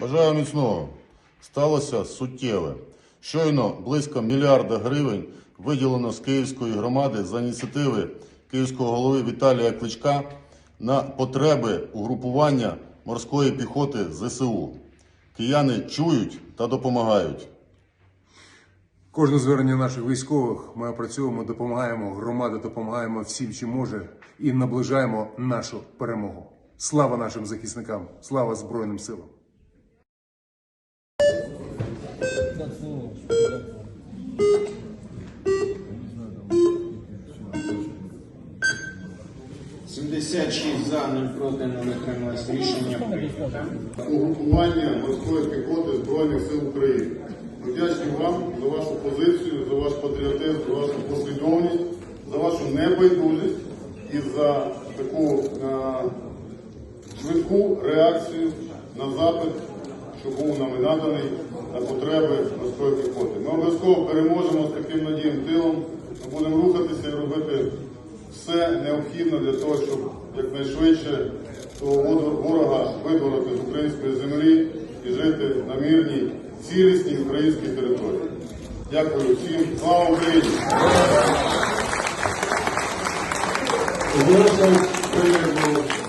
Бажаю міцного. Сталося суттєве. Щойно близько мільярда гривень виділено з Київської громади за ініціативи київського голови Віталія Кличка на потреби угрупування морської піхоти ЗСУ. Кияни чують та допомагають. Кожне звернення наших військових ми опрацьовуємо, допомагаємо, громада допомагаємо всім, чим може, і наближаємо нашу перемогу. Слава нашим захисникам! Слава Збройним силам! – 76 за, 0 проти, не утрималось. Рішення прийнято. угрупування морської піхоти Збройних сил України. Ми вам за вашу позицію, за ваш патріотизм, за вашу послідовність, за вашу небайдужість і за таку е, швидку реакцію на запит, що був нам наданий на потреби морської піхоти. Ми обов'язково переможемо з таким надієм тилом. Ми будемо рухатися і робити все необхідне для того, щоб якнайшвидше того ворога вибороти з української землі і жити на мирній, цілісній українській території. Дякую всім. Слава Україні! Перерву